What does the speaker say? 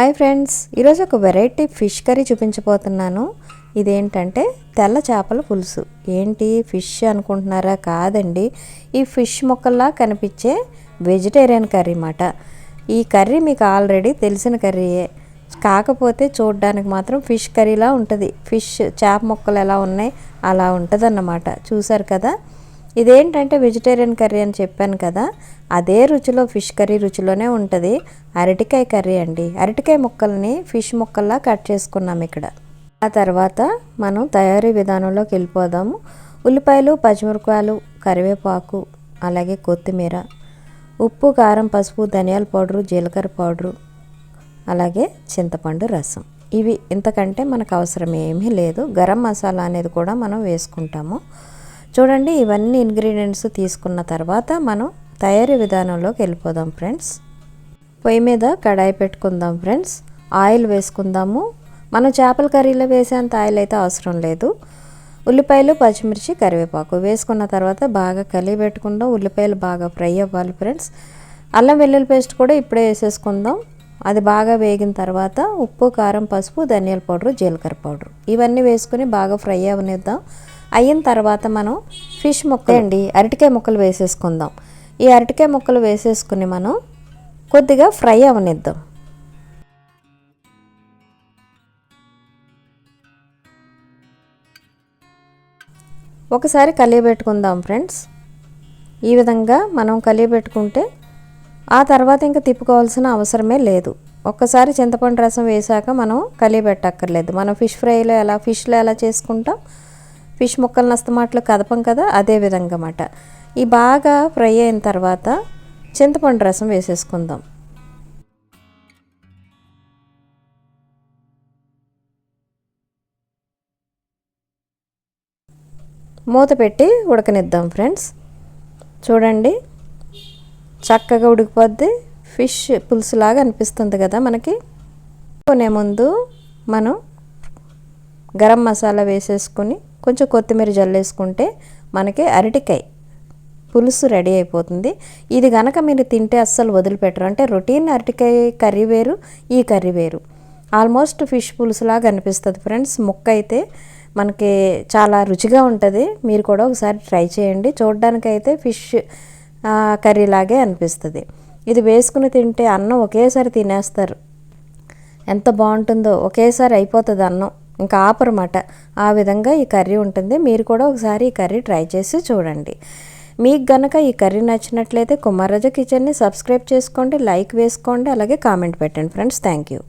Hi friends ఈరోజు ఒక variety fish curry చూపించబోతున్నాను. ఇదేంటంటే తెల్ల చేపల పులుసు. ఏంటి ఫిష్ అనుకుంటున్నారా? కాదండి. ఈ ఫిష్ మొక్కల్లా కనిపించే వెజిటేరియన్ కర్రీ మాట. ఈ కర్రీ మీకు ఆల్రెడీ తెలిసిన కర్రీయే కాకపోతే చూడడానికి మాత్రం ఫిష్ కర్రీలా ఉంటుంది. ఫిష్ చేప మొక్కలు ఎలా ఉన్నాయి? అలా ఉంటుంది అన్నమాట చూసారు కదా? ఇదేంటంటే వెజిటేరియన్ కర్రీ అని చెప్పాను కదా అదే రుచిలో ఫిష్ కర్రీ రుచిలోనే ఉంటుంది. అరటికాయ కర్రీ అండి. అరటికాయ ముక్కల్ని ఫిష్ ముక్కల్లా కట్ చేసుకున్నాం ఇక్కడ. ఆ తర్వాత మనం తయారీ విధానంలోకి వెళ్ళిపోదాము. ఉల్లిపాయలు పచ్చిమిరపకాయలు కరివేపాకు అలాగే కొత్తిమీర ఉప్పు కారం పసుపు ధనియాల పౌడరు జీలకర్ర పౌడరు అలాగే చింతపండు రసం. ఇవి ఇంతకంటే మనకు అవసరం ఏమీ లేదు. గరం మసాలా అనేది కూడా మనం వేసుకుంటాము. చూడండి ఇవన్నీ ఇంగ్రీడియంట్స్ తీసుకున్న తర్వాత మనం తయారీ విధానంలోకి వెళ్ళిపోదాం ఫ్రెండ్స్ పొయ్యి మీద కడాయి పెట్టుకుందాం ఫ్రెండ్స్ ఆయిల్ వేసుకుందాము. మనం చేపల కర్రీలో వేసేంత ఆయిల్ అయితే అవసరం లేదు. ఉల్లిపాయలు పచ్చిమిర్చి కరివేపాకు వేసుకున్న తర్వాత బాగా కలిగి పెట్టుకుందాం. ఉల్లిపాయలు బాగా ఫ్రై అవ్వాలి ఫ్రెండ్స్ అల్లం వెల్లుల్లి పేస్ట్ కూడా ఇప్పుడే వేసేసుకుందాం. అది బాగా వేగిన తర్వాత ఉప్పు కారం పసుపు ధనియాల పౌడర్ జీలకర్ర పౌడర్ ఇవన్నీ వేసుకుని బాగా ఫ్రై అవనిద్దాం. అయిన తర్వాత మనం ఫిష్ ముక్కలు అండి. అరటికాయ ముక్కలు వేసేసుకుందాం. ఈ అరటికాయ ముక్కలు వేసేసుకుని మనం కొద్దిగా ఫ్రై అవనిద్దాం. ఒకసారి కలియబెట్టుకుందాం ఫ్రెండ్స్. ఈ విధంగా మనం కలియబెట్టుకుంటే ఆ తర్వాత ఇంకా తిప్పుకోవాల్సిన అవసరమే లేదు. ఒక్కసారి చింతపండు రసం వేసాక మనం కలియబెట్టక్కర్లేదు. మనం ఫిష్ ఫ్రైలో ఎలా ఫిష్లో ఎలా చేసుకుంటాం ఫిష్ ముక్కలు నస్తమాటలు కదపం కదా అదే విధంగా అన్నమాట ఈ బాగా ఫ్రై అయిన తర్వాత చింతపండు రసం వేసేసుకుందాం. మూత పెట్టి ఉడకనిద్దాం ఫ్రెండ్స్. చూడండి చక్కగా ఉడికిపోద్ది. ఫిష్ పులుసులాగా అనిపిస్తుంది కదా మనకి. కొనే ముందు మనం గరం మసాలా వేసేసుకొని కొంచెం కొత్తిమీర జల్లేసుకుంటే మనకి అరటికాయ పులుసు రెడీ అయిపోతుంది. ఇది గనక మీరు తింటే అస్సలు వదిలిపెట్టరు. అంటే రొటీన్ అరటికాయ కర్రీ వేరు ఈ కర్రీ వేరు. ఆల్మోస్ట్ ఫిష్ పులుసులాగా అనిపిస్తుంది ఫ్రెండ్స్. ముక్క అయితే మనకి చాలా రుచిగా ఉంటుంది. మీరు కూడా ఒకసారి ట్రై చేయండి. చూడడానికైతే ఫిష్ కర్రీ లాగే అనిపిస్తుంది. ఇది వేసుకుని తింటే అన్నం ఒకేసారి తినేస్తారు. ఎంత బాగుంటుందో ఒకేసారి అయిపోతుంది అన్నం. ఇంకా ఆపరమాట. ఆ విధంగా ఈ కర్రీ ఉంటుంది. మీరు కూడా ఒకసారి ఈ కర్రీ ట్రై చేసి చూడండి. మీకు గనక ఈ కర్రీ నచ్చినట్లయితే కుమారజ కిచెన్ని సబ్స్క్రైబ్ చేసుకోండి లైక్ వేసుకోండి అలాగే కామెంట్ పెట్టండి. Friends thank you.